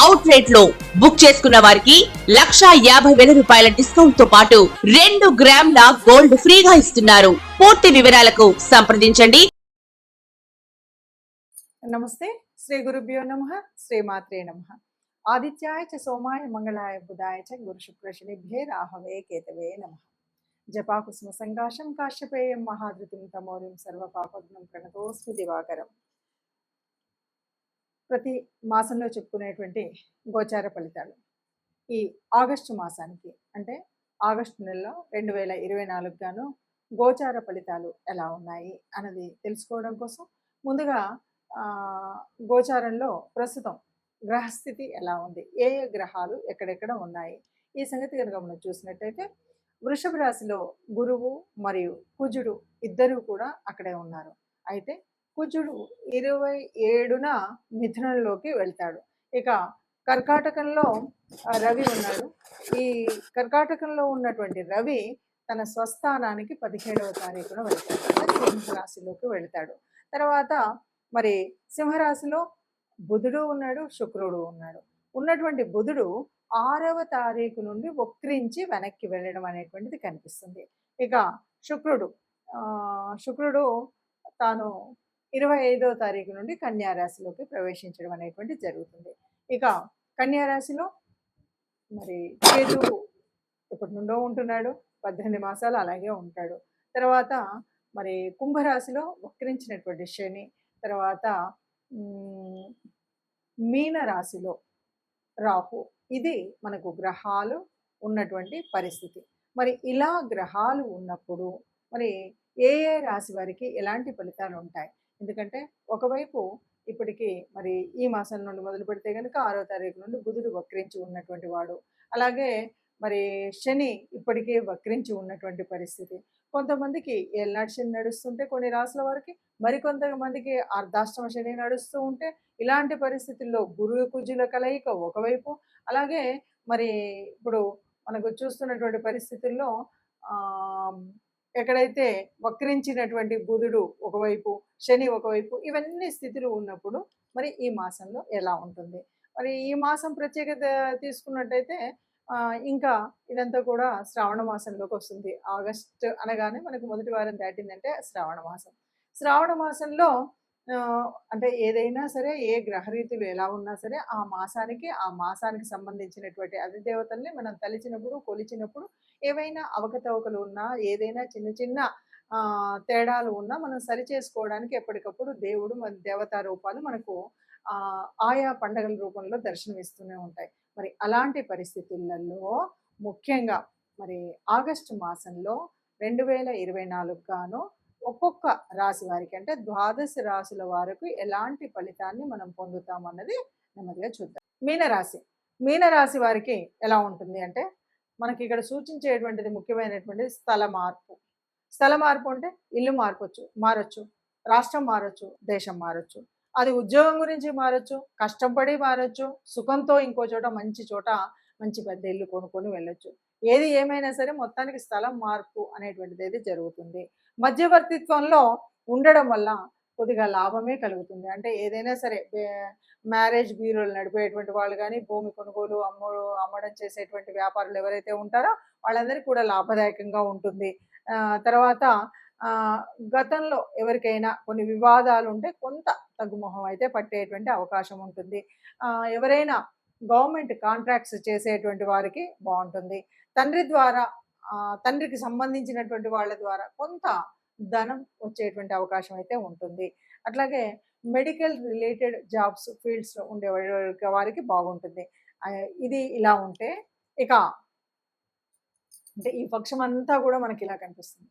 Out రేట్లో book చేసుకున్న వారికి లక్షా యాభై వేల రూపాయల డిస్కౌంట్తో పాటు రెండు గ్రాముల గోల్డ్ ఫ్రీగా ఇస్తున్నారు. పూర్తి వివరాలకు సంప్రదించండి. నమస్తే. శ్రీ గురుభ్యో నమ. శ్రీమాత్రే నమ. ఆదిత్యాయ చ సోమాయ మంగళాయ బుధాయ చ గురు శుక్ర శనిభ్యే రాహవే కేతవే నమ. జపాకుసుమ సంకాశం కాశ్యపేయం మహాధృతిం తమోరిం సర్వపాపగ్నం ప్రణతోస్మి దివాకరం. ప్రతి మాసంలో చెప్పుకునేటువంటి గోచార ఫలితాలు. ఈ ఆగస్టు మాసానికి అంటే ఆగస్టు నెలలో రెండు వేల ఇరవై నాలుగు గాను గోచార ఫలితాలు ఎలా ఉన్నాయి అన్నది తెలుసుకోవడం కోసం ముందుగా గోచారంలో ప్రస్తుతం గ్రహస్థితి ఎలా ఉంది ఏ ఏ గ్రహాలు ఎక్కడెక్కడ ఉన్నాయి ఈ సంగతి కనుక మనం చూసినట్టయితే వృషభ రాశిలో గురువు మరియు కుజుడు ఇద్దరూ కూడా అక్కడే ఉన్నారు. అయితే కుజుడు ఇరవై ఏడున మిథునంలోకి వెళ్తాడు. ఇక కర్కాటకంలో రవి ఉన్నాడు. ఈ కర్కాటకంలో ఉన్నటువంటి రవి తన స్వస్థానానికి పదిహేడవ తారీఖున వెళ్తాడు. సింహరాశిలోకి వెళ్తాడు. తర్వాత మరి సింహరాశిలో బుధుడు ఉన్నాడు శుక్రుడు ఉన్నాడు. ఉన్నటువంటి బుధుడు ఆరవ తారీఖు నుండి వక్రించి వెనక్కి వెళ్ళడం అనేటువంటిది కనిపిస్తుంది. ఇక శుక్రుడు శుక్రుడు తాను ఇరవై ఐదవ తారీఖు నుండి కన్యారాశిలోకి ప్రవేశించడం అనేటువంటి జరుగుతుంది. ఇక కన్యారాశిలో మరి కేతువు ఇప్పటి నుండో ఉంటున్నాడు పద్దెనిమిది మాసాలు అలాగే ఉంటాడు. తర్వాత మరి కుంభరాశిలో వక్రించినటువంటి శని తర్వాత మీన రాశిలో రాహు. ఇది మనకు గ్రహాలు ఉన్నటువంటి పరిస్థితి. మరి ఇలా గ్రహాలు ఉన్నప్పుడు మరి ఏ ఏ రాశి వారికి ఎలాంటి ఫలితాలు ఉంటాయి? ఎందుకంటే ఒకవైపు ఇప్పటికీ మరి ఈ మాసం నుండి మొదలు పెడితే కనుక ఆరో తారీఖు నుండి బుధుడు వక్రించి ఉన్నటువంటి వాడు. అలాగే మరి శని ఇప్పటికే వక్రించి ఉన్నటువంటి పరిస్థితి. కొంతమందికి ఏళ్ళనాటి శని నడుస్తుంటే కొన్ని రాసుల వారికి మరికొంతమందికి అర్ధాష్టమ శని నడుస్తూ ఉంటే ఇలాంటి పరిస్థితుల్లో గురువు కుజుల కలయిక ఒకవైపు. అలాగే మరి ఇప్పుడు మనకు చూస్తున్నటువంటి పరిస్థితుల్లో ఎక్కడైతే వక్రించినటువంటి బుధుడు ఒకవైపు శని ఒకవైపు ఇవన్నీ స్థితులు ఉన్నప్పుడు మరి ఈ మాసంలో ఎలా ఉంటుంది? మరి ఈ మాసం ప్రత్యేకత తీసుకున్నట్టయితే ఆ, ఇంకా ఇదంతా కూడా శ్రావణ మాసంలోకి వస్తుంది. ఆగస్ట్ అనగానే మనకు మొదటి వారం దాటిందంటే శ్రావణ మాసం. శ్రావణ మాసంలో అంటే ఏదైనా సరే ఏ గ్రహరీతులు ఎలా ఉన్నా సరే ఆ మాసానికి ఆ మాసానికి సంబంధించినటువంటి అధిదేవతల్ని మనం తలిచినప్పుడు కొలిచినప్పుడు ఏవైనా అవకతవకలు ఉన్నా ఏదైనా చిన్న చిన్న తేడాలు ఉన్నా మనం సరి చేసుకోవడానికి ఎప్పటికప్పుడు దేవుడు మన దేవతా రూపాలు మనకు ఆయా పండగల రూపంలో దర్శనమిస్తూనే ఉంటాయి. మరి అలాంటి పరిస్థితులలో ముఖ్యంగా మరి ఆగస్టు మాసంలో రెండు వేల ఇరవై నాలుగు గాను ఒక్కొక్క రాశి వారికి అంటే ద్వాదశ రాశుల వారికి ఎలాంటి ఫలితాన్ని మనం పొందుతామన్నది నెమ్మదిగా చూద్దాం. మీనరాశి. మీనరాశి వారికి ఎలా ఉంటుంది అంటే మనకి ఇక్కడ సూచించేటువంటిది ముఖ్యమైనటువంటిది స్థల మార్పు. స్థల మార్పు అంటే ఇల్లు మార్పొచ్చు మారచ్చు రాష్ట్రం మారచ్చు దేశం మారచ్చు. అది ఉద్యోగం గురించి మారొచ్చు కష్టపడి మారచ్చు సుఖంతో ఇంకో చోట మంచి చోట మంచి పెద్ద ఇల్లు కొనుక్కొని వెళ్ళొచ్చు. ఏది ఏమైనా సరే మొత్తానికి స్థలం మార్పు అనేటువంటిది అయితే జరుగుతుంది. మధ్యవర్తిత్వంలో ఉండడం వల్ల కొద్దిగా లాభమే కలుగుతుంది. అంటే ఏదైనా సరే మ్యారేజ్ బ్యూరోలు నడిపేటువంటి వాళ్ళు కానీ భూమి కొనుగోలు అమ్ముడు అమ్మడం చేసేటువంటి వ్యాపారులు ఎవరైతే ఉంటారో వాళ్ళందరికీ కూడా లాభదాయకంగా ఉంటుంది. తర్వాత గతంలో ఎవరికైనా కొన్ని వివాదాలు ఉంటే కొంత తగ్గుమొహం అయితే పట్టేటువంటి అవకాశం ఉంటుంది. ఎవరైనా గవర్నమెంట్ కాంట్రాక్ట్స్ చేసేటువంటి వారికి బాగుంటుంది. తండ్రి ద్వారా తండ్రికి సంబంధించినటువంటి వాళ్ళ ద్వారా కొంత ధనం వచ్చేటువంటి అవకాశం అయితే ఉంటుంది. అట్లాగే మెడికల్ రిలేటెడ్ జాబ్స్ ఫీల్డ్స్ ఉండే వారికి బాగుంటుంది. ఇది ఇలా ఉంటే ఇక అంటే ఈ పక్షం అంతా కూడా మనకి ఇలా కనిపిస్తుంది.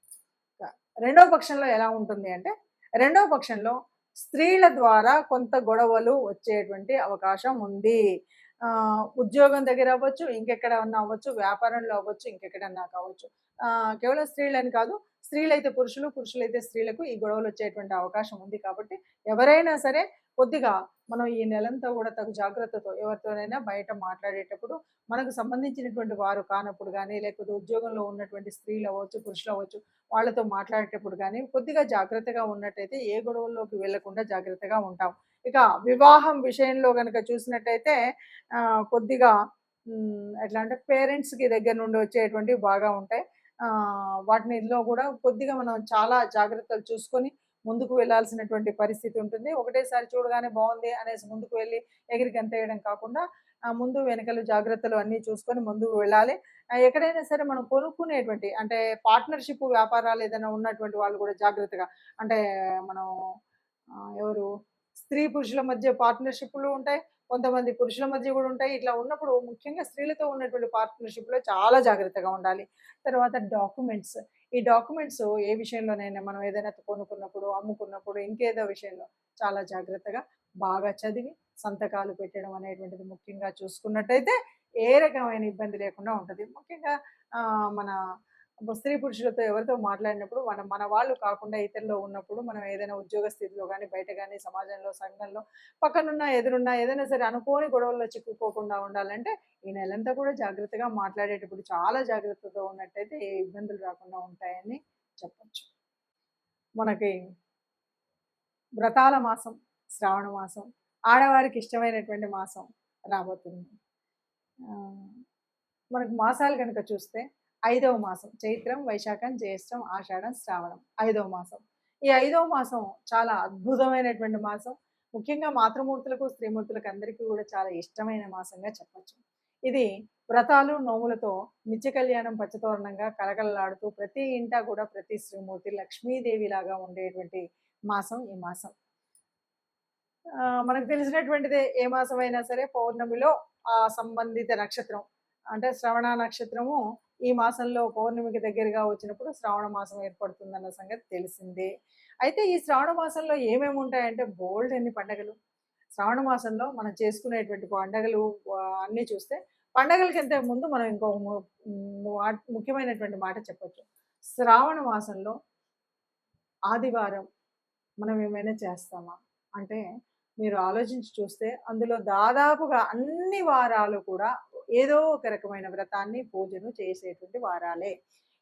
రెండవ పక్షంలో ఎలా ఉంటుంది అంటే రెండవ పక్షంలో స్త్రీల ద్వారా కొంత గొడవలు వచ్చేటువంటి అవకాశం ఉంది. ఉద్యోగం దగ్గర అవ్వచ్చు ఇంకెక్కడ ఉన్నా అవ్వచ్చు వ్యాపారంలో అవ్వచ్చు ఇంకెక్కడన్నా కావచ్చు. ఆ, కేవలం స్త్రీలని కాదు స్త్రీలైతే పురుషులు పురుషులైతే స్త్రీలకు ఈ గొడవలు వచ్చేటువంటి అవకాశం ఉంది కాబట్టి ఎవరైనా సరే కొద్దిగా మనం ఈ నెలంతా కూడా తగు జాగ్రత్తతో ఎవరితోనైనా బయట మాట్లాడేటప్పుడు మనకు సంబంధించినటువంటి వారు కానప్పుడు కానీ లేకపోతే ఉద్యోగంలో ఉన్నటువంటి స్త్రీలు అవ్వచ్చు పురుషులు అవ్వచ్చు వాళ్ళతో మాట్లాడేటప్పుడు కానీ కొద్దిగా జాగ్రత్తగా ఉన్నట్టయితే ఏ గొడవల్లోకి వెళ్ళకుండా జాగ్రత్తగా ఉంటాం. ఇక వివాహం విషయంలో కనుక చూసినట్టయితే కొద్దిగా ఎట్లా అంటే పేరెంట్స్కి దగ్గర నుండి వచ్చేటువంటివి బాగా ఉంటాయి. ఆ, వాటినిలో కూడా కొద్దిగా మనం చాలా జాగ్రత్తలు చూసుకొని ముందుకు వెళ్ళాల్సినటువంటి పరిస్థితి ఉంటుంది. ఒకటేసారి చూడగానే బాగుంది అనేసి ముందుకు వెళ్ళి ఎగిరికి అంతేయడం కాకుండా ముందు వెనకలు జాగ్రత్తలు అన్నీ చూసుకొని ముందుకు వెళ్ళాలి. ఎక్కడైనా సరే మనం కొనుక్కునేటువంటి అంటే పార్ట్నర్షిప్ వ్యాపారాలు ఏదైనా ఉన్నటువంటి వాళ్ళు కూడా జాగ్రత్తగా అంటే మనం ఎవరు స్త్రీ పురుషుల మధ్య పార్ట్నర్షిప్లు ఉంటాయి. కొంతమంది పురుషుల మధ్య కూడా ఉంటాయి. ఇట్లా ఉన్నప్పుడు ముఖ్యంగా స్త్రీలతో ఉన్నటువంటి పార్ట్నర్షిప్లో చాలా జాగ్రత్తగా ఉండాలి. తర్వాత డాక్యుమెంట్స్ ఈ డాక్యుమెంట్స్ ఏ విషయంలోనైనా మనం ఏదైనా కొనుక్కున్నప్పుడు అమ్ముకున్నప్పుడు ఇంకేదో విషయంలో చాలా జాగ్రత్తగా బాగా చదివి సంతకాలు పెట్టడం అనేటువంటిది ముఖ్యంగా చూసుకున్నట్టయితే ఏ రకమైన ఇబ్బంది లేకుండా ఉంటుంది. ముఖ్యంగా మన స్త్రీ పురుషులతో ఎవరితో మాట్లాడినప్పుడు మనం మన వాళ్ళు కాకుండా ఇతరులో ఉన్నప్పుడు మనం ఏదైనా ఉద్యోగ స్థితిలో కానీ బయట కానీ సమాజంలో సంఘంలో పక్కనున్న ఎదురున్న ఏదైనా సరే అనుకోని గొడవల్లో చిక్కుకోకుండా ఉండాలంటే ఈ నెలంతా కూడా జాగ్రత్తగా మాట్లాడేటప్పుడు చాలా జాగ్రత్తతో ఉన్నట్టయితే ఏ ఇబ్బందులు రాకుండా ఉంటాయని చెప్పచ్చు. మనకి వ్రతాల మాసం శ్రావణ మాసం ఆడవారికి ఇష్టమైనటువంటి మాసం రాబోతుంది. మనకు మాసాలు కనుక చూస్తే ఐదవ మాసం చైత్రం వైశాఖం జ్యేష్టం ఆషాఢం శ్రావణం ఐదవ మాసం. ఈ ఐదవ మాసం చాలా అద్భుతమైనటువంటి మాసం. ముఖ్యంగా మాతృమూర్తులకు స్త్రీమూర్తులకు అందరికీ కూడా చాలా ఇష్టమైన మాసంగా చెప్పచ్చు. ఇది వ్రతాలు నోములతో నిత్య కళ్యాణం పచ్చతోరణంగా కలకలలాడుతూ ప్రతి ఇంట కూడా ప్రతి శ్రీమూర్తి లక్ష్మీదేవి లాగా ఉండేటువంటి మాసం ఈ మాసం. మనకు తెలిసినటువంటిదే ఏ మాసమైనా అయినా సరే పౌర్ణమిలో ఆ సంబంధిత నక్షత్రం అంటే శ్రవణ నక్షత్రము ఈ మాసంలో పౌర్ణమికి దగ్గరగా వచ్చినప్పుడు శ్రావణ మాసం ఏర్పడుతుందన్న సంగతి తెలిసిందే. అయితే ఈ శ్రావణ మాసంలో ఏమేమి ఉంటాయంటే బోల్డ్ అన్ని పండగలు? శ్రావణ మాసంలో మనం చేసుకునేటువంటి పండగలు అన్నీ చూస్తే పండగలకి ఇంతకు ముందు మనం ఇంకో ము- ముఖ్యమైనటువంటి మాట చెప్పొచ్చు. శ్రావణ మాసంలో ఆదివారం మనం ఏమైనా చేస్తామా? అంటే మీరు ఆలోచించి చూస్తే అందులో దాదాపుగా అన్ని వారాలు కూడా ఏదో ఒక రకమైన వ్రతాన్ని పూజను చేసేటువంటి వారాలే.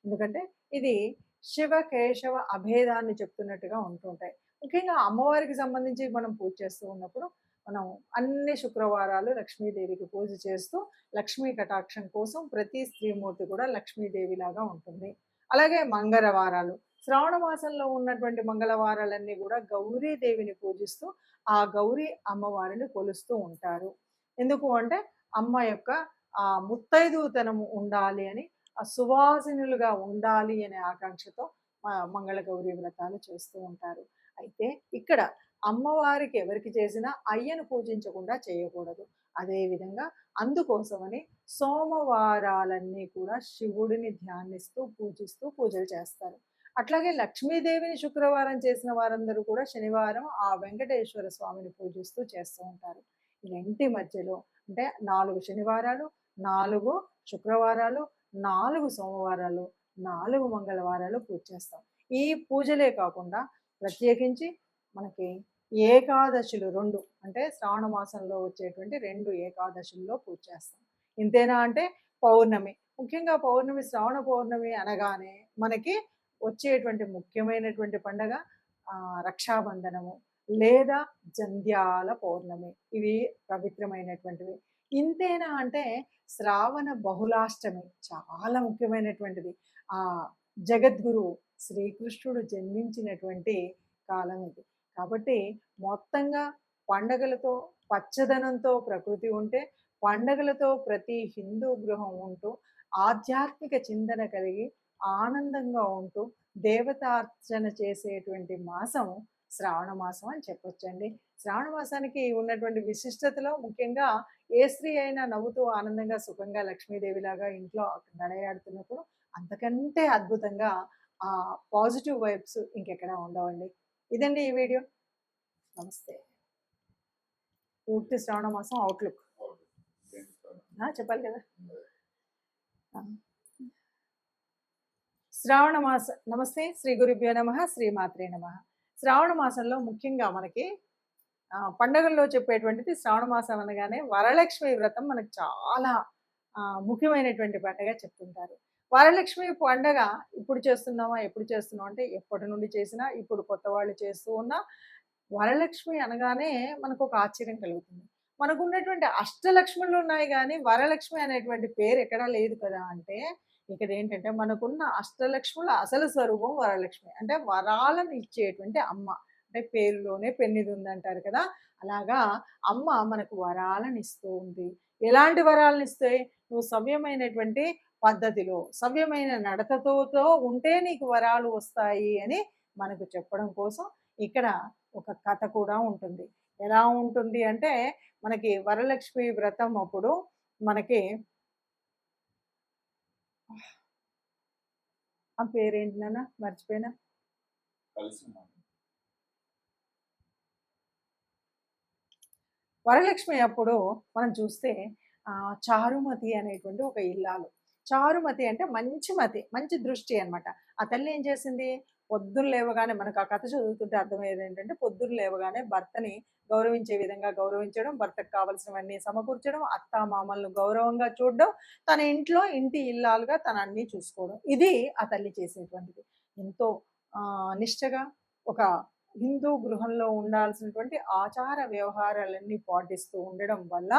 ఎందుకంటే ఇది శివ కేశవ అభేదాన్ని చెప్తున్నట్టుగా ఉంటుంటాయి. ముఖ్యంగా అమ్మవారికి సంబంధించి మనం పూజ చేస్తూ ఉన్నప్పుడు మనం అన్ని శుక్రవారాలు లక్ష్మీదేవికి పూజ చేస్తూ లక్ష్మీ కటాక్షం కోసం ప్రతి స్త్రీమూర్తి కూడా లక్ష్మీదేవిలాగా ఉంటుంది. అలాగే మంగళవారాలు శ్రావణ మాసంలో ఉన్నటువంటి మంగళవారాలన్నీ కూడా గౌరీదేవిని పూజిస్తూ ఆ గౌరీ అమ్మవారిని కొలుస్తూ ఉంటారు. ఎందుకు అంటే అమ్మ యొక్క ఆ ముత్తైదుతనం ఉండాలి అని ఆ సువాసినులుగా ఉండాలి అనే ఆకాంక్షతో మంగళగౌరి మంగళ వ్రతాలు చేస్తూ ఉంటారు. అయితే ఇక్కడ అమ్మవారికి ఎవరికి చేసినా అయ్యను పూజించకుండా చేయకూడదు. అదేవిధంగా అందుకోసమని సోమవారాలన్నీ కూడా శివుడిని ధ్యానిస్తూ పూజిస్తూ పూజలు చేస్తారు. అట్లాగే లక్ష్మీదేవిని శుక్రవారం చేసిన వారందరూ కూడా శనివారం ఆ వెంకటేశ్వర స్వామిని పూజిస్తూ చేస్తూ ఉంటారు. ఈ మధ్యలో అంటే నాలుగు శనివారాలు నాలుగు శుక్రవారాలు నాలుగు సోమవారాలు నాలుగు మంగళవారాలు పూజ చేస్తాం. ఈ పూజలే కాకుండా ప్రత్యేకించి మనకి ఏకాదశులు రెండు అంటే శ్రావణ మాసంలో వచ్చేటువంటి రెండు ఏకాదశుల్లో పూజ చేస్తాం. ఇంతేనా అంటే పౌర్ణమి. ముఖ్యంగా పౌర్ణమి శ్రావణ పౌర్ణమి అనగానే మనకి వచ్చేటువంటి ముఖ్యమైనటువంటి పండగ రక్షాబంధనము లేదా జంధ్యాల పౌర్ణమి. ఇవి పవిత్రమైనటువంటివి. ఇంతేనా అంటే శ్రావణ బహుళాష్టమి చాలా ముఖ్యమైనటువంటిది. ఆ జగద్గురు శ్రీకృష్ణుడు జన్మించినటువంటి కాలం ఇది. కాబట్టి మొత్తంగా పండగలతో పచ్చదనంతో ప్రకృతి ఉంటే పండగలతో ప్రతి హిందూ గృహం ఉంటూ ఆధ్యాత్మిక చింతన కలిగి ఆనందంగా ఉంటూ దేవతార్చన చేసేటువంటి మాసం శ్రావణ మాసం అని చెప్పొచ్చండి. శ్రావణ మాసానికి ఉన్నటువంటి విశిష్టతలో ముఖ్యంగా ఏ స్త్రీ అయినా నవ్వుతూ ఆనందంగా సుఖంగా లక్ష్మీదేవిలాగా ఇంట్లో నడయాడుతున్నప్పుడు అంతకంటే అద్భుతంగా ఆ పాజిటివ్ వైబ్స్ ఇంకెక్కడా ఉండవండి. ఇదండి ఈ వీడియో. నమస్తే. పూర్తి శ్రావణ మాసం అవుట్లుక్ చెప్పాలి కదా. శ్రావణ మాస నమస్తే. శ్రీ గురుభ్యో నమ. శ్రీ మాత్రే నమ. శ్రావణ మాసంలో ముఖ్యంగా మనకి ఆ, పండగల్లో చెప్పేటువంటిది శ్రావణ మాసం అనగానే వరలక్ష్మి వ్రతం మనకు చాలా ముఖ్యమైనటువంటి పండగ చెప్తుంటారు. వరలక్ష్మి పండగ ఇప్పుడు చేస్తున్నామా ఎప్పుడు చేస్తున్నాం అంటే ఎప్పటి నుండి చేసినా ఇప్పుడు కొత్త వాళ్ళు చేస్తూ ఉన్నా వరలక్ష్మి అనగానే మనకు ఒక ఆశ్చర్యం కలుగుతుంది. మనకు ఉన్నటువంటి అష్టలక్ష్ములు ఉన్నాయి కానీ వరలక్ష్మి అనేటువంటి పేరు ఎక్కడా లేదు కదా అంటే ఇక్కడ ఏంటంటే మనకున్న అష్టలక్ష్ముల అసలు స్వరూపం వరలక్ష్మి. అంటే వరాలను ఇచ్చేటువంటి అమ్మ. అంటే పేరులోనే పెన్నిది ఉందంటారు కదా. అలాగా అమ్మ మనకు వరాలను ఇస్తూ ఉంది. ఎలాంటి వరాలను ఇస్తాయి నువ్వు సవ్యమైనటువంటి పద్ధతిలో సవ్యమైన నడతతో ఉంటే నీకు వరాలు వస్తాయి అని మనకు చెప్పడం కోసం ఇక్కడ ఒక కథ కూడా ఉంటుంది. ఎలా ఉంటుంది అంటే మనకి వరలక్ష్మి వ్రతం అప్పుడు మనకి ఆ పేరేంటి నాన్న? మర్చిపోయినా? వరలక్ష్మి అప్పుడు మనం చూస్తే ఆ, చారుమతి అనేటువంటి ఒక ఇల్లాలు. చారుమతి అంటే మంచి మతి మంచి దృష్టి అన్నమాట. ఆ తల్లి ఏం చేసింది? పొద్దున్న లేవగానే మనకు ఆ కథ చదువుతుంటే అర్థమయ్యేది ఏంటంటే పొద్దున్న లేవగానే భర్తని గౌరవించే విధంగా గౌరవించడం భర్తకు కావలసినవన్నీ సమకూర్చడం అత్త మామలను గౌరవంగా చూడడం తన ఇంట్లో ఇంటి ఇల్లాలుగా తన అన్నీ చూసుకోవడం. ఇది ఆ తల్లి చేసేటువంటిది. ఎంతో నిష్టగా ఒక హిందూ గృహంలో ఉండాల్సినటువంటి ఆచార వ్యవహారాలన్నీ పాటిస్తూ ఉండడం వల్ల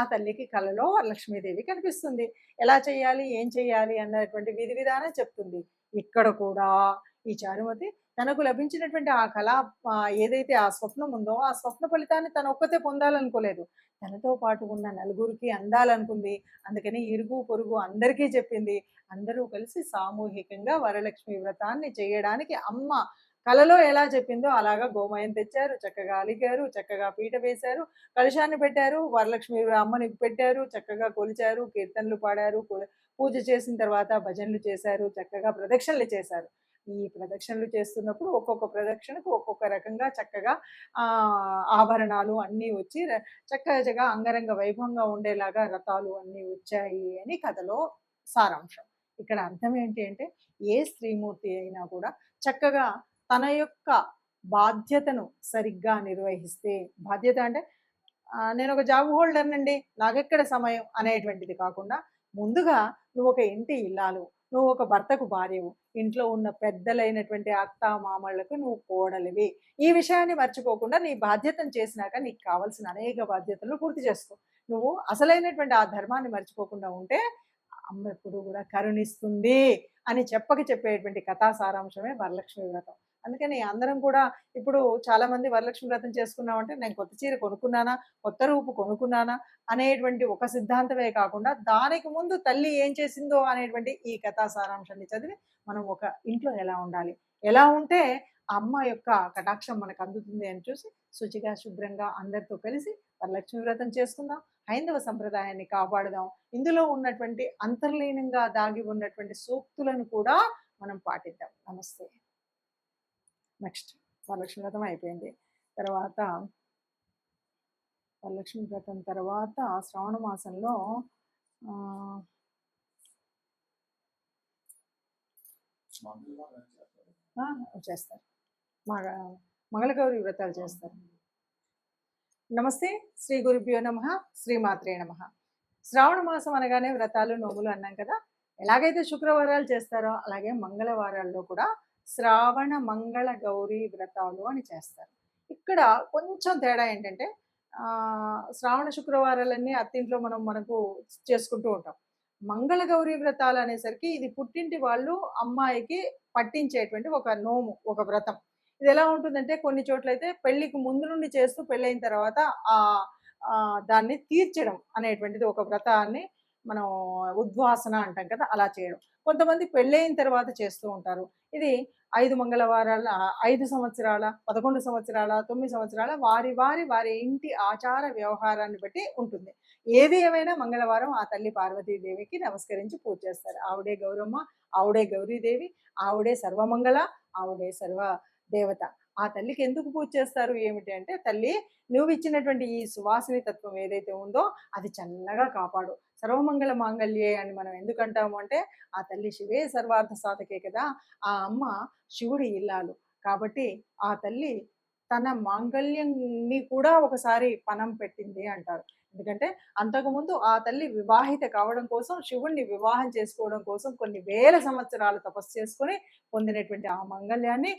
ఆ తల్లికి కలలో లక్ష్మీదేవి కనిపిస్తుంది. ఎలా చేయాలి ఏం చేయాలి అన్నటువంటి విధి విధానం చెప్తుంది. ఇక్కడ కూడా ఈ చారుమతి తనకు లభించినటువంటి ఆ కళ ఏదైతే ఆ స్వప్నం ఉందో ఆ స్వప్న ఫలితాన్ని తన ఒక్కతే పొందాలనుకోలేదు. తనతో పాటు ఉన్న నలుగురికి అందాలనుకుంది. అందుకని ఇరుగు పొరుగు అందరికీ చెప్పింది. అందరూ కలిసి సామూహికంగా వరలక్ష్మి వ్రతాన్ని చేయడానికి అమ్మ కలలో ఎలా చెప్పిందో అలాగా గోమయం తెచ్చారు. చక్కగా అలిగారు. చక్కగా పీట వేశారు. కలుషాన్ని పెట్టారు. వరలక్ష్మి అమ్మని పెట్టారు. చక్కగా కొలిచారు. కీర్తనలు పాడారు. పూజ చేసిన తర్వాత భజనలు చేశారు. చక్కగా ప్రదక్షిణలు చేశారు. ఈ ప్రదక్షిణలు చేస్తున్నప్పుడు ఒక్కొక్క ప్రదక్షిణకు ఒక్కొక్క రకంగా చక్కగా ఆభరణాలు అన్నీ వచ్చి చక్కగా అంగరంగ వైభవంగా ఉండేలాగా రథాలు అన్నీ వచ్చాయి అని కథలో సారాంశం. ఇక్కడ అర్థం ఏంటి అంటే ఏ స్త్రీమూర్తి అయినా కూడా చక్కగా తన యొక్క బాధ్యతను సరిగ్గా నిర్వహిస్తే బాధ్యత అంటే నేను ఒక జాబ్ హోల్డర్నండి నాకెక్కడ సమయం అనేటువంటిది కాకుండా ముందుగా నువ్వు ఒక ఇంటి ఇల్లాలు నువ్వు ఒక భర్తకు భార్యవు. ఇంట్లో ఉన్న పెద్దలైనటువంటి అత్త మామళ్ళకు నువ్వు కోడలివి. ఈ విషయాన్ని మర్చిపోకుండా నీ బాధ్యతను చేసినాక నీకు కావాల్సిన అనేక బాధ్యతలు పూర్తి చేసుకో. నువ్వు అసలైనటువంటి ఆ ధర్మాన్ని మర్చిపోకుండా ఉంటే అమ్మ ఎప్పుడు కూడా కరుణిస్తుంది అని చెప్పక చెప్పేటువంటి కథా సారాంశమే వరలక్ష్మి వ్రతం. అందుకని అందరం కూడా ఇప్పుడు చాలా మంది వరలక్ష్మి వ్రతం చేసుకున్నామంటే నేను కొత్త చీర కొనుక్కున్నానా కొత్త రూపు కొనుక్కున్నానా అనేటువంటి ఒక సిద్ధాంతమే కాకుండా దానికి ముందు తల్లి ఏం చేసిందో అనేటువంటి ఈ కథా సారాంశాన్ని చదివి మనం ఒక ఇంట్లో ఎలా ఉండాలి ఎలా ఉంటే అమ్మ యొక్క కటాక్షం మనకు అందుతుంది అని చూసి శుచిగా శుభ్రంగా అందరితో కలిసి వరలక్ష్మి వ్రతం చేసుకుందాం హైందవ సంప్రదాయాన్ని కాపాడుదాం ఇందులో ఉన్నటువంటి అంతర్లీనంగా దాగి ఉన్నటువంటి సూక్తులను కూడా మనం పాటిద్దాం. నమస్తే. నెక్స్ట్ వరలక్ష్మి వ్రతం అయిపోయింది. తర్వాత వరలక్ష్మి వ్రతం తర్వాత శ్రావణ మాసంలో చేస్తారు. చేస్తారు. మగ మంగళగౌరి వ్రతాలు చేస్తారు. నమస్తే శ్రీ గురుభ్యో నమ శ్రీమాత్రే నమ. శ్రావణ మాసం అనగానే వ్రతాలు నోములు అన్నాం కదా. ఎలాగైతే శుక్రవారాలు చేస్తారో అలాగే మంగళవారాల్లో కూడా శ్రావణ మంగళ గౌరీ వ్రతాలు అని చేస్తారు. ఇక్కడ కొంచెం తేడా ఏంటంటే ఆ, శ్రావణ శుక్రవారాలన్నీ అత్తింట్లో మనం మనకు చేసుకుంటూ ఉంటాం. మంగళ గౌరీ వ్రతాలు అనేసరికి ఇది పుట్టింటి వాళ్ళు అమ్మాయికి పట్టించేటువంటి ఒక నోము ఒక వ్రతం. ఇది ఎలా ఉంటుందంటే కొన్ని చోట్ల అయితే పెళ్ళికి ముందు నుండి చేస్తూ పెళ్ళైన తర్వాత ఆ ఆ, దాన్ని తీర్చడం అనేటువంటిది ఒక వ్రతాన్ని మనం ఉద్వాసన అంటాం కదా అలా చేయడం. కొంతమంది పెళ్ళైన తర్వాత చేస్తూ ఉంటారు. ఇది ఐదు మంగళవారాల ఐదు సంవత్సరాల పదకొండు సంవత్సరాల తొమ్మిది సంవత్సరాల వారి వారి వారి ఇంటి ఆచార వ్యవహారాన్ని బట్టి ఉంటుంది. ఏది ఏమైనా మంగళవారం ఆ తల్లి పార్వతీదేవికి నమస్కరించి పూజ చేస్తారు. ఆవిడే గౌరమ్మ ఆవిడే గౌరీదేవి ఆవిడే సర్వమంగళ ఆవిడే సర్వ దేవత. ఆ తల్లికి ఎందుకు పూజ చేస్తారు? ఏమిటి అంటే తల్లి నువ్వు ఇచ్చినటువంటి ఈ సువాసిని తత్వం ఏదైతే ఉందో అది చల్లగా కాపాడు. సర్వమంగళ మాంగళ్యే అని మనం ఎందుకు అంటాము అంటే ఆ తల్లి శివే సర్వార్థ సాధకే కదా ఆ అమ్మ శివుడి ఇల్లాలు. కాబట్టి ఆ తల్లి తన మాంగళ్యంని కూడా ఒకసారి పణం పెట్టింది అంటారు. ఎందుకంటే అంతకుముందు ఆ తల్లి వివాహిత కావడం కోసం శివుణ్ణి వివాహం చేసుకోవడం కోసం కొన్ని వేల సంవత్సరాలు తపస్సు చేసుకొని పొందినటువంటి ఆ మంగళ్యాన్ని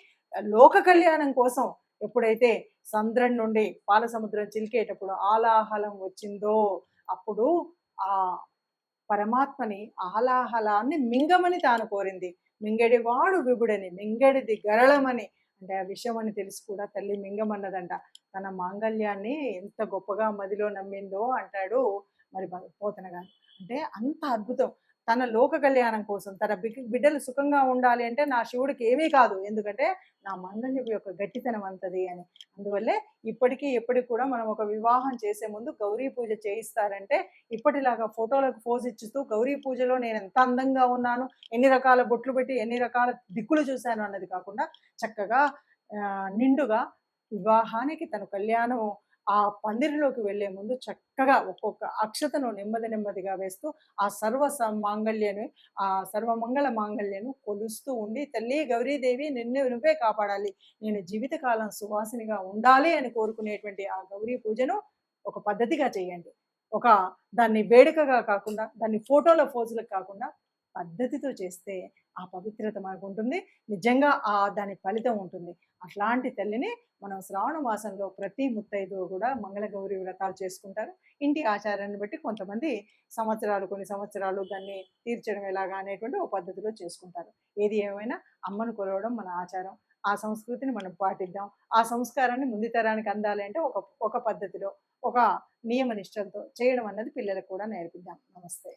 లోక కళ్యాణం కోసం ఎప్పుడైతే సంద్రం నుండి పాలసముద్రం చిలికేటప్పుడు ఆలాహలం వచ్చిందో అప్పుడు ఆ పరమాత్మని ఆలాహలాన్ని మింగమని తాను కోరింది. మింగడివాడు విభుడని మింగడిది గరళమని. అంటే ఆ విషయం అని తెలిసి కూడా తల్లి మింగమన్నదంట. తన మాంగళ్యాన్ని ఎంత గొప్పగా మదిలో నమ్మిందో అంటాడు మరి పోతన గారు అంటే అంత అద్భుతం. తన లోక కళ్యాణం కోసం తన బిడ్డలు సుఖంగా ఉండాలి అంటే నా శివుడికి ఏమీ కాదు. ఎందుకంటే నా మంగళ్యం యొక్క గట్టితనం అంతది అని. అందువల్లే ఇప్పటికీ ఎప్పటికి కూడా మనం ఒక వివాహం చేసే ముందు గౌరీ పూజ చేయిస్తారంటే ఇప్పటిలాగా ఫోటోలకు పోజ్ ఇచ్చుతూ గౌరీ పూజలో నేను ఎంత అందంగా ఉన్నాను ఎన్ని రకాల బొట్లు పెట్టి ఎన్ని రకాల దిక్కులు చూశాను అన్నది కాకుండా చక్కగా నిండుగా వివాహానికి తన కళ్యాణం ఆ పందిరిలోకి వెళ్ళే ముందు చక్కగా ఒక్కొక్క అక్షతను నెమ్మది నెమ్మదిగా వేస్తూ ఆ సర్వ మాంగళ్యను ఆ సర్వమంగళ మాంగళ్యను కొలుస్తూ ఉండి తల్లి గౌరీదేవి నిన్ను నువ్వే కాపాడాలి. నేను జీవితకాలం సువాసినిగా ఉండాలి అని కోరుకునేటువంటి ఆ గౌరీ పూజను ఒక పద్ధతిగా చేయండి. ఒక దాన్ని వేడుకగా కాకుండా దాన్ని ఫోటోల ఫోజులకు కాకుండా పద్ధతితో చేస్తే ఆ పవిత్రత మనకు ఉంటుంది నిజంగా ఆ దాని ఫలితం ఉంటుంది. అట్లాంటి తల్లిని మనం శ్రావణ మాసంలో ప్రతి ముత్తైదు కూడా మంగళగౌరి వ్రతాలు చేసుకుంటారు. ఇంటి ఆచారాన్ని బట్టి కొంతమంది సంవత్సరాలు కొన్ని సంవత్సరాలు దాన్ని తీర్చడం ఎలాగా అనేటువంటి ఒక పద్ధతిలో చేసుకుంటారు. ఏది ఏమైనా అమ్మను కొలవడం మన ఆచారం. ఆ సంస్కృతిని మనం పాటిద్దాం. ఆ సంస్కారాన్ని ముందు తరానికి అందాలి అంటే ఒక ఒక పద్ధతిలో ఒక నియమ నిష్టలతో చేయడం అన్నది పిల్లలకు కూడా నేర్పిద్దాం. నమస్తే.